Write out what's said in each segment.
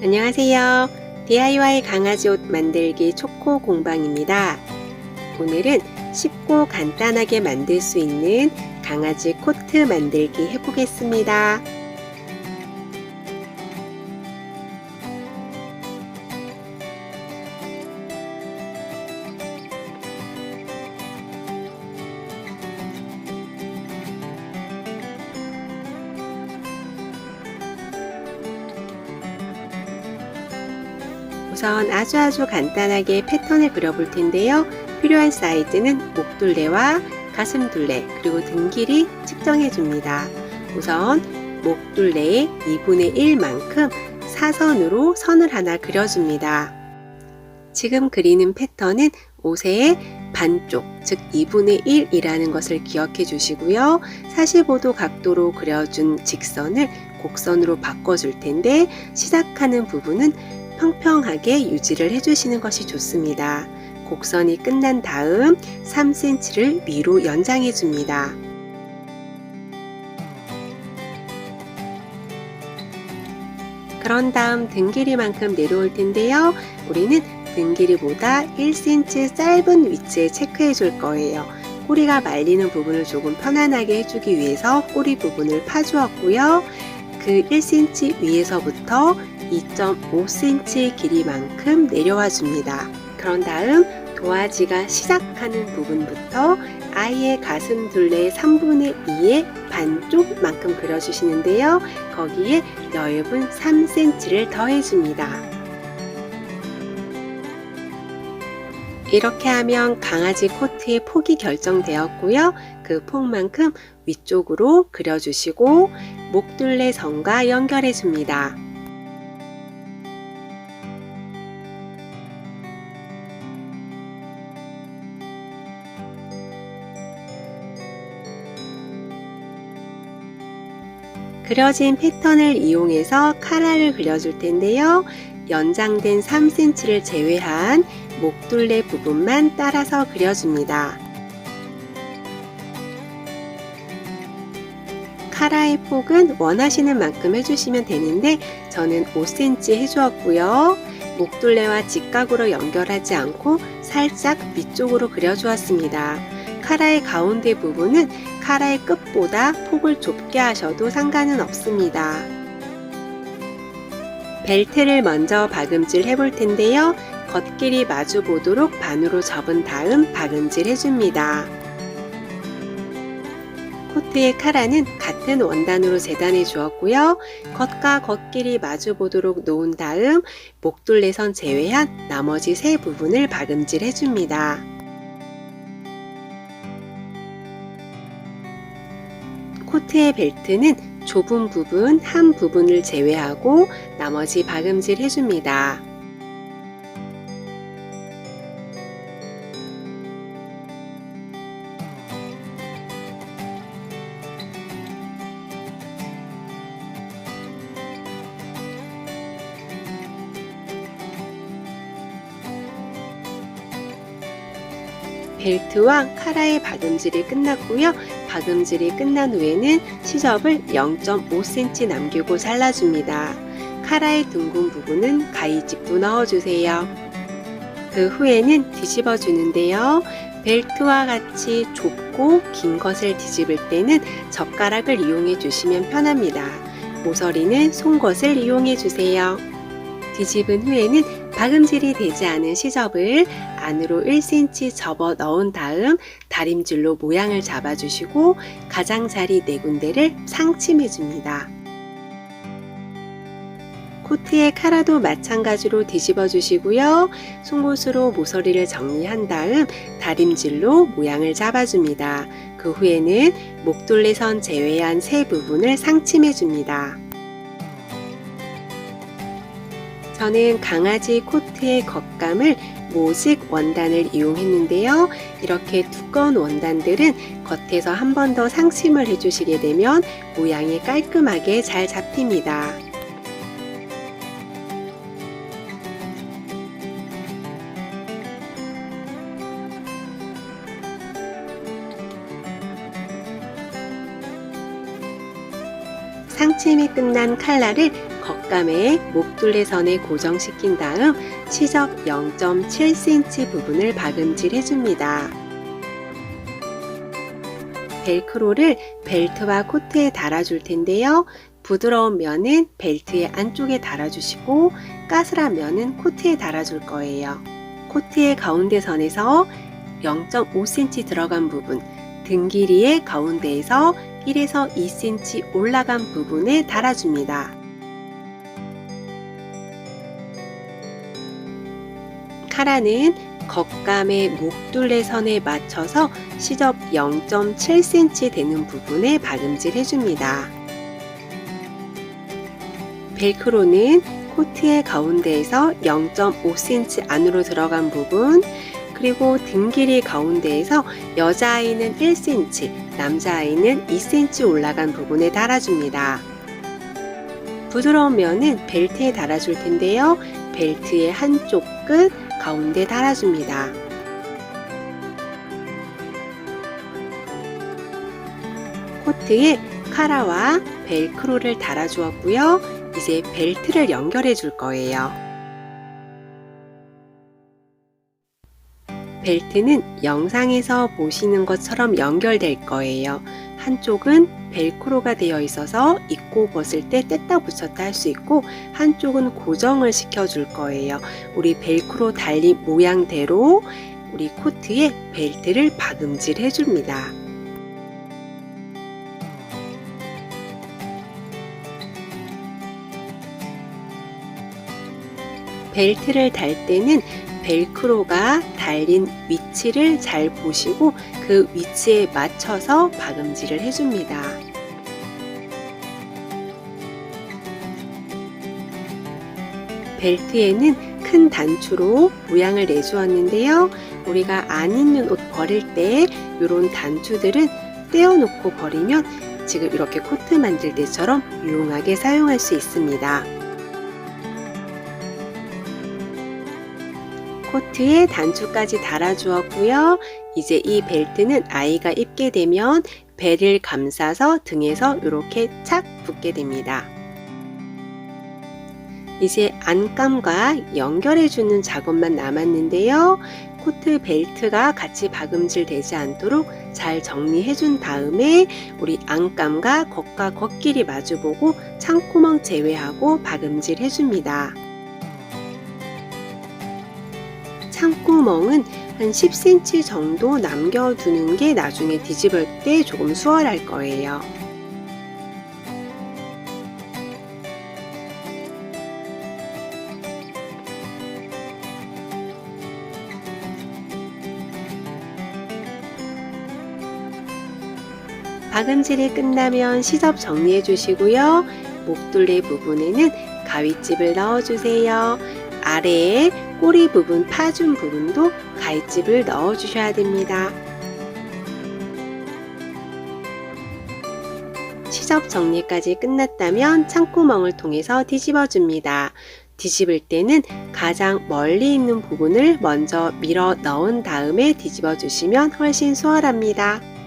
안녕하세요. DIY 강아지 옷 만들기 초코 공방입니다. 오늘은 쉽고 간단하게 만들 수 있는 강아지 코트 만들기 해보겠습니다. 우선 아주 아주 간단하게 패턴을 그려볼 텐데요. 필요한 사이즈는 목둘레와 가슴둘레 그리고 등 길이 측정해 줍니다. 우선 목둘레의 2분의 1만큼 사선으로 선을 하나 그려줍니다. 지금 그리는 패턴은 옷의 반쪽, 즉 2분의 1이라는 것을 기억해 주시고요. 45도 각도로 그려준 직선을 곡선으로 바꿔줄 텐데 시작하는 부분은 평평하게 유지를 해주시는 것이 좋습니다. 곡선이 끝난 다음 3cm를 위로 연장해 줍니다. 그런 다음 등 길이만큼 내려올 텐데요. 우리는 등 길이보다 1cm 짧은 위치에 체크해 줄 거예요. 꼬리가 말리는 부분을 조금 편안하게 해주기 위해서 꼬리 부분을 파주었고요. 그 1cm 위에서부터 2.5cm 길이만큼 내려와 줍니다. 그런 다음 도화지가 시작하는 부분부터 아이의 가슴 둘레 3분의 2의 반쪽만큼 그려주시는데요. 거기에 넓은 3cm를 더해줍니다. 이렇게 하면 강아지 코트의 폭이 결정되었고요. 그 폭만큼 위쪽으로 그려주시고 목둘레 선과 연결해 줍니다. 그려진 패턴을 이용해서 카라를 그려줄 텐데요. 연장된 3cm를 제외한 목둘레 부분만 따라서 그려줍니다. 카라의 폭은 원하시는 만큼 해주시면 되는데 저는 5cm 해주었고요. 목둘레와 직각으로 연결하지 않고 살짝 위쪽으로 그려주었습니다. 카라의 가운데 부분은 카라의 끝보다 폭을 좁게 하셔도 상관은 없습니다. 벨트를 먼저 박음질 해볼 텐데요. 겉길이 마주 보도록 반으로 접은 다음 박음질 해줍니다. 코트의 카라는 같은 원단으로 재단해 주었고요. 겉과 겉길이 마주 보도록 놓은 다음 목둘레선 제외한 나머지 세 부분을 박음질 해줍니다. 코트의 벨트는 좁은 부분 한 부분을 제외하고 나머지 박음질 해줍니다. 벨트와 카라의 박음질이 끝났고요. 박음질이 끝난 후에는 시접을 0.5cm 남기고 잘라줍니다. 카라의 둥근 부분은 가위집도 넣어주세요. 그 후에는 뒤집어 주는데요. 벨트와 같이 좁고 긴 것을 뒤집을 때는 젓가락을 이용해 주시면 편합니다. 모서리는 송것을 이용해 주세요. 뒤집은 후에는 박음질이 되지 않은 시접을 안으로 1cm 접어 넣은 다음 다림질로 모양을 잡아주시고 가장자리 네 군데를 상침해 줍니다. 코트의 카라도 마찬가지로 뒤집어 주시고요. 송곳으로 모서리를 정리한 다음 다림질로 모양을 잡아줍니다. 그 후에는 목둘레선 제외한 세 부분을 상침해 줍니다. 저는 강아지 코트의 겉감을 모직 원단을 이용했는데요. 이렇게 두꺼운 원단들은 겉에서 한 번 더 상심을 해주시게 되면 모양이 깔끔하게 잘 잡힙니다. 상침이 끝난 칼날을 겉감에 목둘레 선에 고정시킨 다음 시접 0.7cm 부분을 박음질 해줍니다. 벨크로를 벨트와 코트에 달아줄 텐데요. 부드러운 면은 벨트의 안쪽에 달아주시고 까슬한 면은 코트에 달아줄 거예요. 코트의 가운데 선에서 0.5cm 들어간 부분, 등 길이의 가운데에서 1에서 2cm 올라간 부분에 달아줍니다. 카라는 겉감의 목둘레 선에 맞춰서 시접 0.7cm 되는 부분에 박음질 해줍니다. 벨크로는 코트의 가운데에서 0.5cm 안으로 들어간 부분, 그리고 등 길이 가운데에서 여자아이는 1cm, 남자아이는 2cm 올라간 부분에 달아줍니다. 부드러운 면은 벨트에 달아줄 텐데요. 벨트의 한쪽 끝 가운데 달아줍니다. 코트에 카라와 벨크로를 달아주었고요. 이제 벨트를 연결해 줄 거예요. 벨트는 영상에서 보시는 것처럼 연결될 거예요. 한쪽은 벨크로가 되어 있어서 입고 벗을 때 뗐다 붙였다 할 수 있고 한쪽은 고정을 시켜 줄 거예요. 우리 벨크로 달린 모양대로 우리 코트에 벨트를 박음질 해줍니다. 벨트를 달 때는 벨크로가 달린 위치를 잘 보시고 그 위치에 맞춰서 박음질을 해줍니다. 벨트에는 큰 단추로 모양을 내주었는데요. 우리가 안 입는 옷 버릴 때 이런 단추들은 떼어놓고 버리면 지금 이렇게 코트 만들 때처럼 유용하게 사용할 수 있습니다. 코트에 단추까지 달아주었고요. 이제 이 벨트는 아이가 입게 되면 배를 감싸서 등에서 이렇게 착 붙게 됩니다. 이제 안감과 연결해주는 작업만 남았는데요. 코트 벨트가 같이 박음질 되지 않도록 잘 정리해준 다음에 우리 안감과 겉과 겉길이 마주보고 창구멍 제외하고 박음질 해줍니다. 창구멍은 한 10cm 정도 남겨두는 게 나중에 뒤집을 때 조금 수월할 거예요. 박음질이 끝나면 시접 정리해 주시고요. 목둘레 부분에는 가위집을 넣어 주세요. 아래에 꼬리 부분 파준 부분도 가위집을 넣어 주셔야 됩니다. 시접 정리까지 끝났다면 창구멍을 통해서 뒤집어 줍니다. 뒤집을 때는 가장 멀리 있는 부분을 먼저 밀어 넣은 다음에 뒤집어 주시면 훨씬 수월합니다.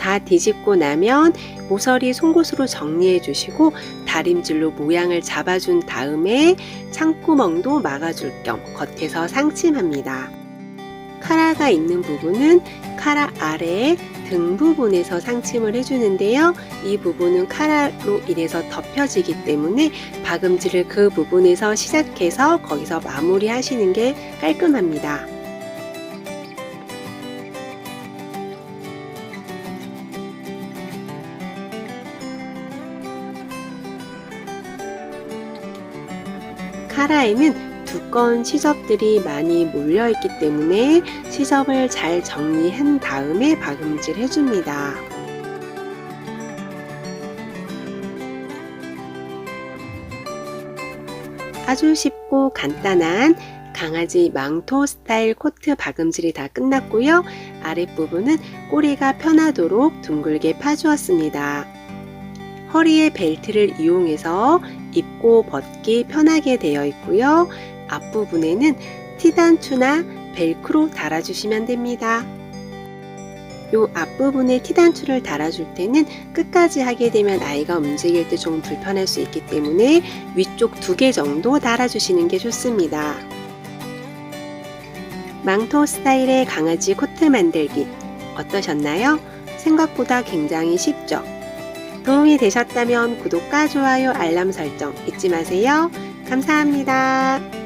다 뒤집고 나면 모서리 송곳으로 정리해 주시고 다림질로 모양을 잡아준 다음에 창구멍도 막아줄 겸 겉에서 상침합니다. 카라가 있는 부분은 카라 아래에 등 부분에서 상침을 해주는데요. 이 부분은 카라로 인해서 덮여지기 때문에 박음질을 그 부분에서 시작해서 거기서 마무리 하시는 게 깔끔합니다. 카라에는 두꺼운 시접들이 많이 몰려 있기 때문에 시접을 잘 정리한 다음에 박음질 해줍니다. 아주 쉽고 간단한 강아지 망토 스타일 코트 박음질이 다 끝났고요. 아랫부분은 꼬리가 편하도록 둥글게 파주었습니다. 허리에 벨트를 이용해서 입고 벗기 편하게 되어 있고요. 앞부분에는 티단추나 벨크로 달아주시면 됩니다. 요 앞부분에 티단추를 달아줄 때는 끝까지 하게 되면 아이가 움직일 때 조금 불편할 수 있기 때문에 위쪽 두 개 정도 달아주시는 게 좋습니다. 망토 스타일의 강아지 코트 만들기 어떠셨나요? 생각보다 굉장히 쉽죠? 도움이 되셨다면 구독과 좋아요, 알람 설정 잊지 마세요. 감사합니다.